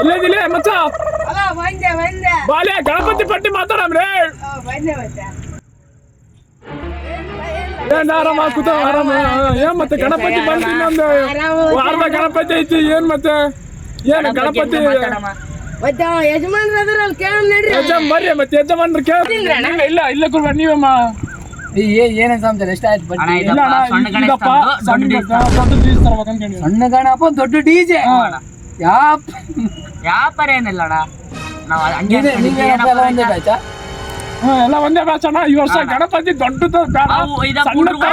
ಇಲ್ಲದಿಲ್ಲ ಮಚ್ಚ. ಬಾಲೆ ಗಣಪತಿ ಪಟ್ಟಿ ಮಾತಾಡಮ್ರೆ ಏನ್ ಆರಾಮ ಕೂತ ಆರಾಮ ಏನ್ ಮತ್ತೆ ಗಣಪತಿ ಬಂದ ಇನ್ನೊಂದು ವಾರದ ಗಣಪತಿ ಐತಿ ಏನ್ ಮತ್ತೆ? ಏನ್ ಗಣಪತಿ ಮತ್ತೆ ಅವ ಯಜಮಾನ್ರು ಅದ್ರಲ್ಲಿ ಕೇಳ ನಡ್ರಿ. ಯಜಮಾನ್ ಬರ್ರಿ ಮತ್ತೆ ಯಜಮಾನ್ರು ಕೇಳ. ಇಲ್ಲ ಇಲ್ಲ ಕುರ್ಬ ನೀವಮ್ಮ. ಏನೇನ್ ಏ ದೊಡ್ಡ ಡೀಸ್ ತರ್ಬೇಕು ಅನ್ಕೊಂಡಿದ್ದೀನಿ. ಸಣ್ಣ ಗಣಪ ದೊಡ್ಡ ಡಿಜೆ ಯಾಪ್ ವ್ಯಾಪಾರ ಏನಿಲ್ಲ ಅಣ್ಣ ನಾವು ಹಂಗೆ ಏನಪ್ಪ ಎಲ್ಲ ಒಂದೇ ಬ್ಯಾಚಾ ಅಣ್ಣ. ಈ ವರ್ಷ ಗಣಪತಿ ದೊಡ್ಡದು ಬೇಡ. ಅವು ಇದಪ್ಪ ಸಣ್ಣ ತರ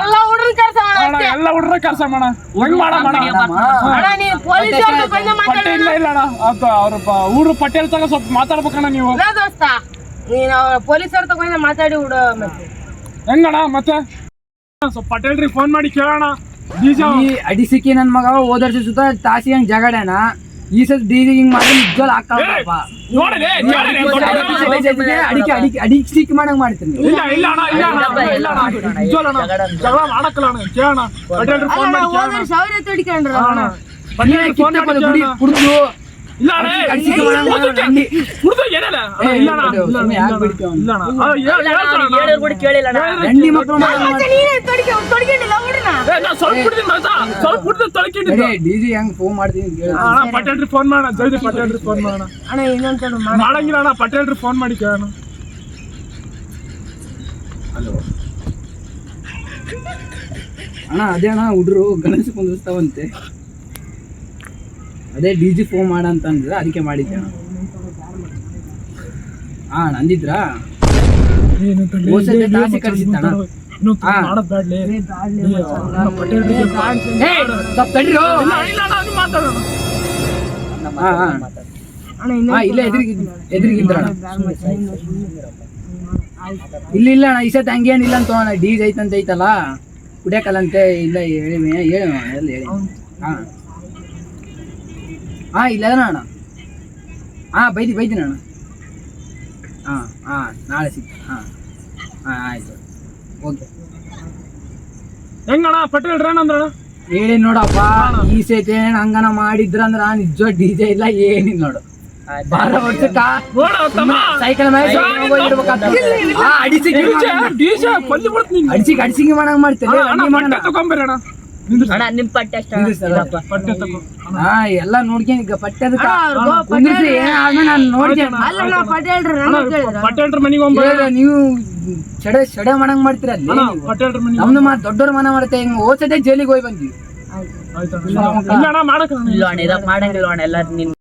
ಎಲ್ಲ ಹುಡ್ರನ್ ಕರ್ಸ ಅಣ್ಣ ಎಲ್ಲ ಹುಡ್ರ ಕೆಲಸ ಮಾಡ ಹೆಂಗ್ ಮಾಡಮ್ಮ ಅಣ್ಣ? ಅಣ್ಣ ನೀನು ಪೊಲೀಸ್ ಅವ್ರ ಬಂದ ಪಟ್ಟಿ ಇಲ್ಲ ಇಲ್ಲ ಅಣ್ಣ. ಅದು ಅವ್ರ ಊರು ಪಟೇಲ್ ತಗ ಸ್ವಲ್ಪ ಮಾತಾಡ್ಬೇಕಣ್ಣ ನೀವು. ಇಲ್ಲ ದೋಸ್ತ ನೀನು ಅವ್ರ ಪೊಲೀಸ್ ಅವ್ರ ತಗೊಂಡ ಮಾತಾಡಿ ಹುಡು ಮತ್ತೆ. ಹೆಂಗಣ್ಣ ಮತ್ತೆ? ಸ್ವಲ್ಪ ಪಟೇಲ್ರಿ ಫೋನ್ ಮಾಡಿ ಕೇಳೋಣ. ಬೀಜ ಈ ಅಡಿಸಿಕ್ಕಿ ನನ್ ಮಗ ಹೋದರ್ಸ ಸುತ್ತ ತಾಸಿ ಹಂಗ್ ಜಗಡಣ ಈ ಸಲ ಡಿಜೆ ಹಿಂಗ್ ಮಾಡಿ ನಿಜವಾಗ್ ಆಗ್ತಾವಪ್ಪ ನೋಡಲೇ ಅಡಿಕೆ ಅಡಿಕೆ ಅಡಿಕೆ ಸ್ಟಿಕ್ ಮಾಡಂಗ್ ಮಾಡ್ತೀನಿ ಇಲ್ಲ ಇಲ್ಲ ಅಣ್ಣ ಇಲ್ಲ ಅಣ್ಣ ಇಲ್ಲ ಅಣ್ಣ ನಿಜವಲ್ಲ ಅಣ್ಣ ಜಗಳ ಮಾಡಕ್ಕಲ್ಲ ಅಣ್ಣ ಕೇಳೋಣ ಪಟೇಲ್ರಿ ಫೋನ್ ಮಾಡಿ ಕೇಳೋಣ ಹೋದ್ರೆ ಸಾವಿರ ತಡಿಕೊಂಡ್ರು ಅಣ್ಣ ಪಟೇಲ್ರಿ ಫೋನ್ ಮಾಡಿ ಗುಡಿ ಕೇಳೋಣ. ಕುಡ್ದು ಇಲ್ಲ ಅಣ್ಣ ಅಡಿಕೆ ಮಾಡಂಗ್ ಮಾಡೋಣ, ಅಂಡಿ. ಕುಡ್ದು ಏನಿಲ್ಲ ಅಣ್ಣ, ಇಲ್ಲ ಅಣ್ಣ ಇಲ್ಲ ಅಣ್ಣ, ಸುಮ್ನೆ ಇಲ್ಲ ಯಾಕ್ ಅಣ್ಣ, ಬಿಡ್ತೀವ ಅವ್ನ? ಇಲ್ಲ ಅಣ್ಣ ಆ, ಹೇಳ್- ಹೇಳ್ತಾನೆ ಅಣ್ಣ. ಹೇಳಿದ್ರು ಕೂಡ ಕೇಳಿಲ್ಲ ಅಣ್ಣ. ಹೇಳಿದ್ರೆ ಹೆಂಡಿ ಮಕ್ಳು ಮಾಡಂಗ್ ಮತ್ತೆ ಮಾಡ್ತೀನಿ. ನೀನೇ ತಡಿಕೆ ತೊಡ್ಕೊಂಡಿಲ್ಲ ಹುಡ್ರನ್ನ ಏ, ನಾ ಸ್ವಲ್ಪ ಕುಡ್ದಿನಿ ಮಚ್ಚ, ಸ್ವಲ್ಪ ಕುಡ್ದು ತೊಳ್ಕೊಂಡಿದ್ದು. ಅದೇ ಡಿಜೆ ಹೆಂಗ್ ಫೋನ್ ಮಾಡ್ತೀನಿ ಅಂತ ಕೇಳು. ಅಣ್ಣ ಪಟೇಲ್ರಿ ಫೋನ್ ಮಾಡೋಣ ಜಲ್ದಿ ಪಟೇಲ್ರಿ ಫೋನ್ ಮಾಡೋಣ ಅಣ್ಣ ಇನ್ನೊಂದ್ಸಲ ಮಾಡ ಮಾಡಂಗಿಲ್ಲ ಅಣ್ಣ ಪಟೇಲ್ರಿ ಫೋನ್ ಮಾಡಿ ಕೇಳೋಣ ಅಣ್ಣ ಅದೇ ಅಣ್ಣ ಹುಡ್ರು ಗಣೇಶ ಕುಂದಿರ್ಸ್ತಾವಂತೆ ಅದೇ ಡಿ ಜಿ ಫೋನ್ ಮಾಡ ಅಂತ ಅಂದ್ರೆ ಅದಕ್ಕೆ ಮಾಡಿದ್ದೆ ಹಾ ನಂದಿದ್ರಾ. ಹಾ. ಹಾ ಇಲ್ಲ ಎದುರಿಗೆ ಇಲ್ಲ ಇಲ್ಲ ಅಣ್ಣ ಇಷ್ಟ ಹಂಗೇನಿಲ್ಲ ಅಂತ ಅಣ್ಣ. ಡಿ ಜೆ ಐತಂತ ಐತಲ್ಲ ಕುಡಿಯಕಲ್ಲಂತೆ ಇಲ್ಲ ಹೇಳಿ ಹೇಳಿ ಹೇಳಿ. ಹಾ ಹಾ ಇಲ್ಲ ಅದನ್ನ ಅಣ್ಣ. ಹಾ ಬೈದಿ ಬೈದಿನ ಅಣ್ಣ. ಹಾ ಹಾ ನಾಳೆ ಸಿಗ್ತ ಹಾ ಹಾ ಆಯ್ತು. ಓಕೆ ಹೆಂಗಣ್ಣ ಪಟೇಲ್ರಿ ಅಂದ್ರಣ್ಣ? ಹೇಳಿ ನೋಡಪ್ಪ ಈ ಸತಿ ಹಂಗನ ಮಾಡಿದ್ರಂದ್ರ ನಿಜ ಡಿ ಜೆ ಇಲ್ಲ ಏನಿಲ್ಲ ನೋಡು. ಬಾರ ವರ್ಷಕ್ಕ ನೋಡ ತಮ್ಮ ಸೈಕಲ್ ಮೇಲೆ ಅಡಿಸಿ ಅಡಿಸಿಗೆ. ಅಡಿಸಿಗೆ ಅಡಿಸಿಗೆ ಮಾಡಂಗ್ ಮಾಡ್ತೇನೆ. ಅಣ್ಣ, ಪಟ್ಟೆ ನಿಮ್ ಪಟ್ಟೆ ಅಷ್ಟ ಹಾ ಎಲ್ಲ ನೋಡ್ಕೊಂಡ್ ಈಗ ಪಟ್ಟದಕ್ಕ ಅಣ್ಣ, ಅವ್ರ್ ಗೋ- ಕುಂದ್ರಿಸಿ ಏನಾದ್ಮೇಲೆ ನಾನು ನೋಡ್ಕೊಂಡ್ ಅಲ್ಲ ನಾ ಪಟೇಲ್ರು ಅಣ್ಣ, ಕೇಳಿದ್ರು ಪಟೇಲ್ರ ಮನೆಗೆ ಹೋಗ್ಬರ್ರಿ ನೀವು ಚಡೆ ಚಡೆ ಮಾಡಂಗ್ ಮಾಡ್ತೀರ ಅಲ್ಲಿ. ಪಟೇಲ್ರ ನಮ್ದು ಮಾ ದೊಡ್ಡವ್ರ ಮನ ಮಾಡ್ತೆ ಹಿಂಗ್ ಓದ್ಸತೆ ಜೈಲಿಗೆ ಹೋಗಿ ಬಂದ್ವಿ. ಮಾಡಕ್ ಇಲ್ಲ ಅಣ್ಣ ಮಾಡಕ್ಕ ಇಲ್ಲ ಅಣ್ಣ ಇದಕ್ ಮಾಡಂಗಿಲ್ಲ ಅಣ್ಣ ಎಲ್ಲ ನಿನ್